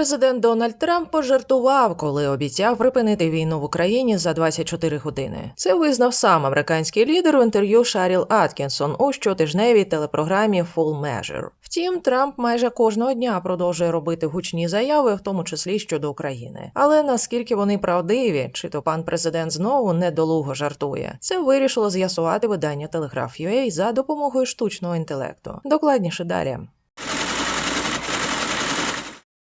Президент Дональд Трамп пожартував, коли обіцяв припинити війну в Україні за 24 години. Це визнав сам американський лідер у інтерв'ю Шаріл Аткінсон у щотижневій телепрограмі Full Measure. Втім, Трамп майже кожного дня продовжує робити гучні заяви, в тому числі щодо України. Але наскільки вони правдиві, чи то пан президент знову недолуго жартує, це вирішило з'ясувати видання Telegraph.ua за допомогою штучного інтелекту. Докладніше далі.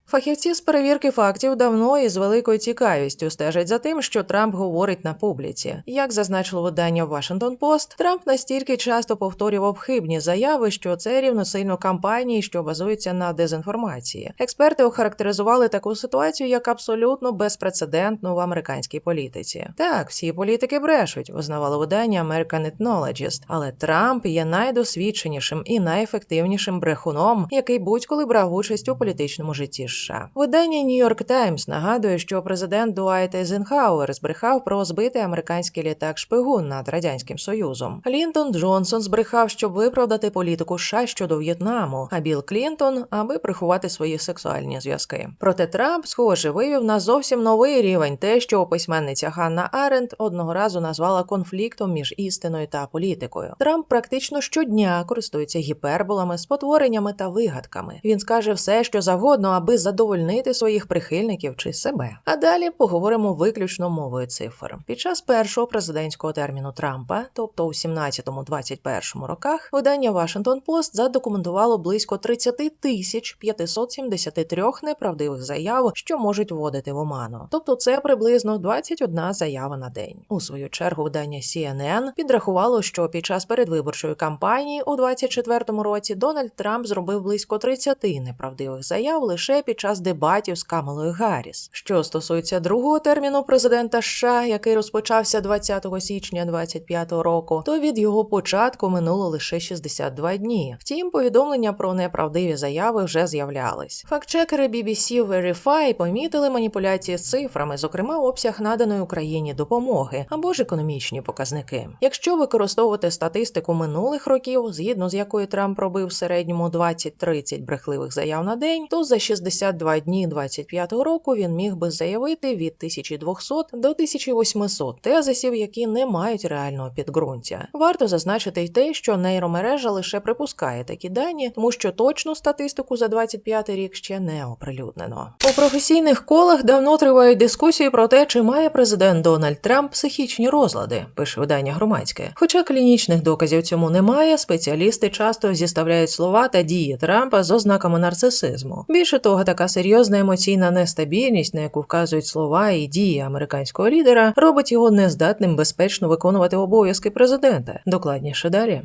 Фахівці з перевірки фактів давно і з великою цікавістю стежать за тим, що Трамп говорить на публіці. Як зазначило видання Washington Post, Трамп настільки часто повторював хибні заяви, що це рівносильно кампанії, що базуються на дезінформації. Експерти охарактеризували таку ситуацію як абсолютно безпрецедентну в американській політиці. Так, всі політики брешуть, визнавало видання American Ethnologist, але Трамп є найдосвідченішим і найефективнішим брехуном, який будь-коли брав участь у політичному житті. США. Видання York Times нагадує, що президент Дуайт Ейзенхауер збрехав про збитий американський літак шпигун над радянським союзом. Лінтон Джонсон збрехав, щоб виправдати політику США щодо В'єтнаму, а Білл Клінтон, аби приховати свої сексуальні зв'язки. Проте Трамп, схоже, вивів на зовсім новий рівень те, що письменниця Ганна Аренд одного разу назвала конфліктом між істиною та політикою. Трамп практично щодня користується гіперболами, спотвореннями та вигадками. Він скаже все, що завгодно, аби задовольнити своїх прихильників чи себе. А далі поговоримо виключно мовою цифр. Під час першого президентського терміну Трампа, тобто у 17-21 роках, видання Washington Post задокументувало близько 30 тисяч 573 неправдивих заяв, що можуть вводити в оману. Тобто це приблизно 21 заява на день. У свою чергу видання CNN підрахувало, що під час передвиборчої кампанії у 24 році Дональд Трамп зробив близько 30 неправдивих заяв лише під час дебатів з Камелою Гарріс. Що стосується другого терміну президента США, який розпочався 20 січня 25 року, то від його початку минуло лише 62 дні. Втім, повідомлення про неправдиві заяви вже з'являлись. Фактчекери BBC Verify помітили маніпуляції з цифрами, зокрема обсяг наданої Україні допомоги або ж економічні показники. Якщо використовувати статистику минулих років, згідно з якою Трамп робив середньому 20-30 брехливих заяв на день, то за 62 дні 25-го року він міг би заявити від 1200 до 1800 тезисів, які не мають реального підґрунтя. Варто зазначити й те, що нейромережа лише припускає такі дані, тому що точну статистику за 25 рік ще не оприлюднено. У професійних колах давно тривають дискусії про те, чи має президент Дональд Трамп психічні розлади, пише видання громадське. Хоча клінічних доказів цьому немає, спеціалісти часто зіставляють слова та дії Трампа з ознаками нарцисизму. Більше того, така серйозна емоційна нестабільність, на яку вказують слова і дії американського лідера, робить його нездатним безпечно виконувати обов'язки президента. Докладніше далі.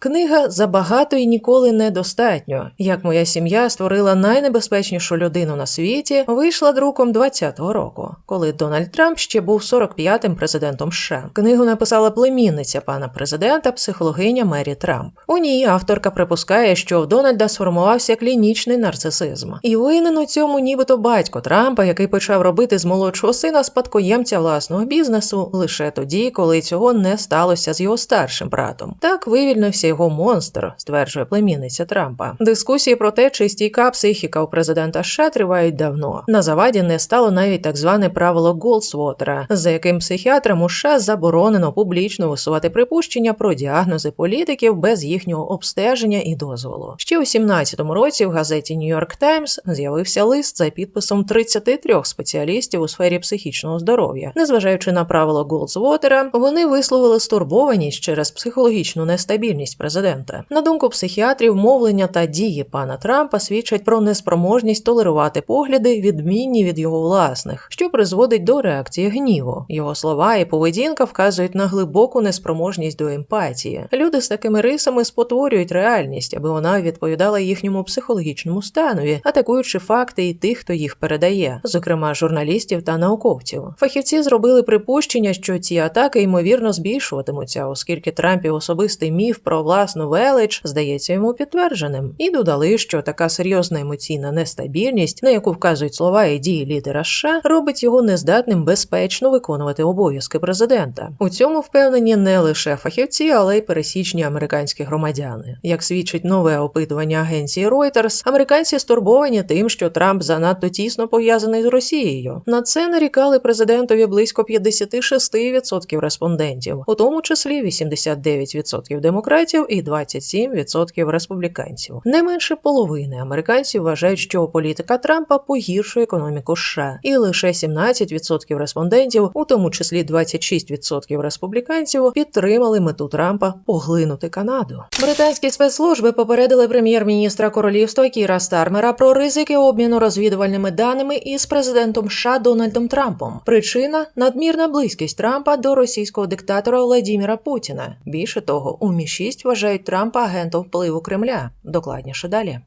Книга забагато і ніколи недостатньо. Як моя сім'я створила найнебезпечнішу людину на світі, вийшла друком 20-го року, коли Дональд Трамп ще був 45-м президентом США. Книгу написала племінниця пана президента, психологиня Мері Трамп. У ній авторка припускає, що в Дональда сформувався клінічний нарцисизм, і винен у цьому, нібито батько Трампа, який почав робити з молодшого сина спадкоємця власного бізнесу лише тоді, коли цього не сталося з його старшим братом. Так вивільнився його монстр, стверджує племінниця Трампа. Дискусії про те, чи стійка психіка у президента США тривають давно. На заваді не стало навіть так зване правило Голдсвотера, за яким психіатрам у США заборонено публічно висувати припущення про діагнози політиків без їхнього обстеження і дозволу. Ще у 17-му році в газеті York Times з'явився лист за підписом 33 спеціалістів у сфері психічного здоров'я. Незважаючи на правило Голдсвотера, вони висловили стурбованість через психологічну нестабільність президента. На думку психіатрів, мовлення та дії пана Трампа свідчать про неспроможність толерувати погляди, відмінні від його власних, що призводить до реакції гніву. Його слова і поведінка вказують на глибоку неспроможність до емпатії. Люди з такими рисами спотворюють реальність, аби вона відповідала їхньому психологічному станові, атакуючи факти і тих, хто їх передає, зокрема журналістів та науковців. Фахівці зробили припущення, що ці атаки ймовірно збільшуватимуться, оскільки Трампів особистий міф про власну велич здається йому підтвердженим, і додали, що така серйозна емоційна нестабільність, на яку вказують слова і дії лідера США, робить його нездатним безпечно виконувати обов'язки президента. У цьому впевнені не лише фахівці, але й пересічні американські громадяни. Як свідчить нове опитування агенції Reuters, американці стурбовані тим, що Трамп занадто тісно пов'язаний з Росією. На це нарікали президентові близько 56% респондентів, у тому числі 89% демократів і 27% республіканців. Не менше половини американців вважають, що політика Трампа погіршує економіку США, і лише 17% респондентів, у тому числі 26% республіканців, підтримали мету Трампа поглинути Канаду. Британські спецслужби попередили прем'єр-міністра королівства Кіра Стармера про ризики обміну розвідувальними даними із президентом США Дональдом Трампом. Причина надмірна близькість Трампа до російського диктатора Владіміра Путіна. Більше того, у Мі 6 вважають Трампа агентом впливу Кремля. Докладніше далі.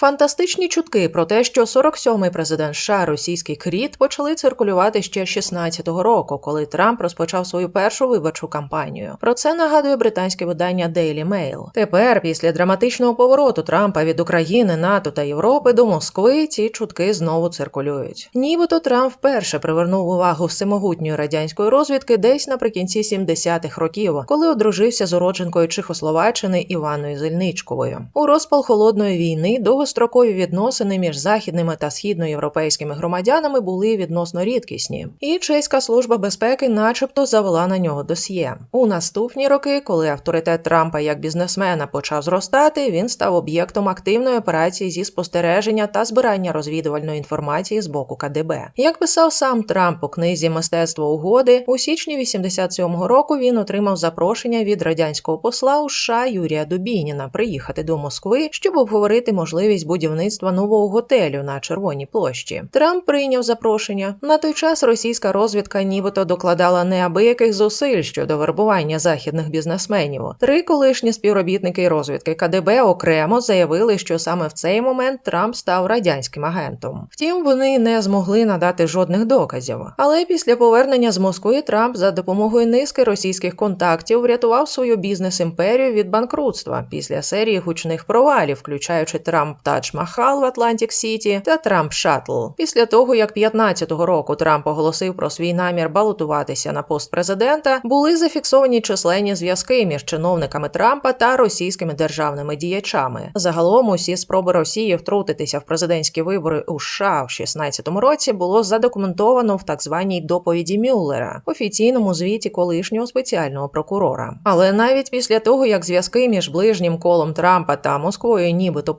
Фантастичні чутки про те, що 47-й президент США російський кріт почали циркулювати ще 16-го року, коли Трамп розпочав свою першу виборчу кампанію. Про це нагадує британське видання Daily Mail. Тепер, після драматичного повороту Трампа від України, НАТО та Європи до Москви, ці чутки знову циркулюють. Нібито Трамп вперше привернув увагу всемогутньої радянської розвідки десь наприкінці 70-х років, коли одружився з уродженкою Чехословаччини Іваною Зельничковою. У розпал холодної війни довгострокові відносини між західними та східноєвропейськими громадянами були відносно рідкісні, і чеська служба безпеки, начебто, завела на нього досьє. У наступні роки, коли авторитет Трампа як бізнесмена почав зростати, він став об'єктом активної операції зі спостереження та збирання розвідувальної інформації з боку КДБ. Як писав сам Трамп у книзі Мистецтво угоди, у січні 87-го року він отримав запрошення від радянського посла у США Юрія Дубініна приїхати до Москви, щоб обговорити можливість будівництва нового готелю на Червоній площі. Трамп прийняв запрошення. На той час російська розвідка нібито докладала неабияких зусиль щодо вербування західних бізнесменів. Три колишні співробітники розвідки КДБ окремо заявили, що саме в цей момент Трамп став радянським агентом. Втім, вони не змогли надати жодних доказів. Але після повернення з Москви Трамп за допомогою низки російських контактів врятував свою бізнес-імперію від банкрутства після серії гучних провалів, включаючи Трамп Тадж Махал в Атлантик Сіті та Трамп Шаттл. Після того, як 15-го року Трамп оголосив про свій намір балотуватися на пост президента, були зафіксовані численні зв'язки між чиновниками Трампа та російськими державними діячами. Загалом усі спроби Росії втрутитися в президентські вибори у США в 16-му році було задокументовано в так званій доповіді Мюллера, офіційному звіті колишнього спеціального прокурора. Але навіть після того, як зв'язки між ближнім колом Трампа та Москвою нібито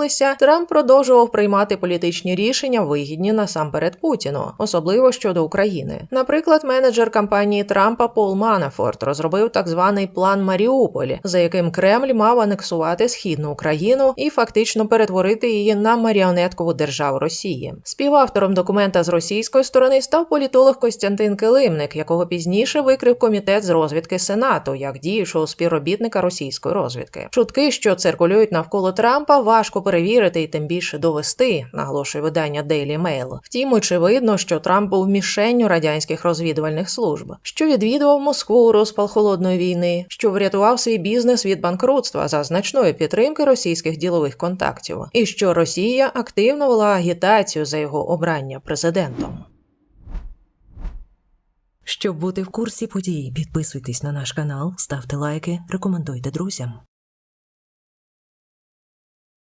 припинилися, Трамп продовжував приймати політичні рішення, вигідні насамперед Путіну, особливо щодо України. Наприклад, менеджер кампанії Трампа Пол Манафорт розробив так званий план Маріуполь, за яким Кремль мав анексувати східну Україну і фактично перетворити її на маріонеткову державу Росії. Співавтором документа з російської сторони став політолог Костянтин Килимник, якого пізніше викрив комітет з розвідки Сенату як діючого співробітника російської розвідки. Чутки, що циркулюють навколо Трампа, важко перевірити і тим більше довести, наголошує видання Daily Mail. Втім, очевидно, що Трамп був мішенню радянських розвідувальних служб, що відвідував Москву у розпал холодної війни, що врятував свій бізнес від банкрутства за значної підтримки російських ділових контактів, і що Росія активно вела агітацію за його обрання президентом. Щоб бути в курсі подій, підписуйтесь на наш канал, ставте лайки, рекомендуйте друзям.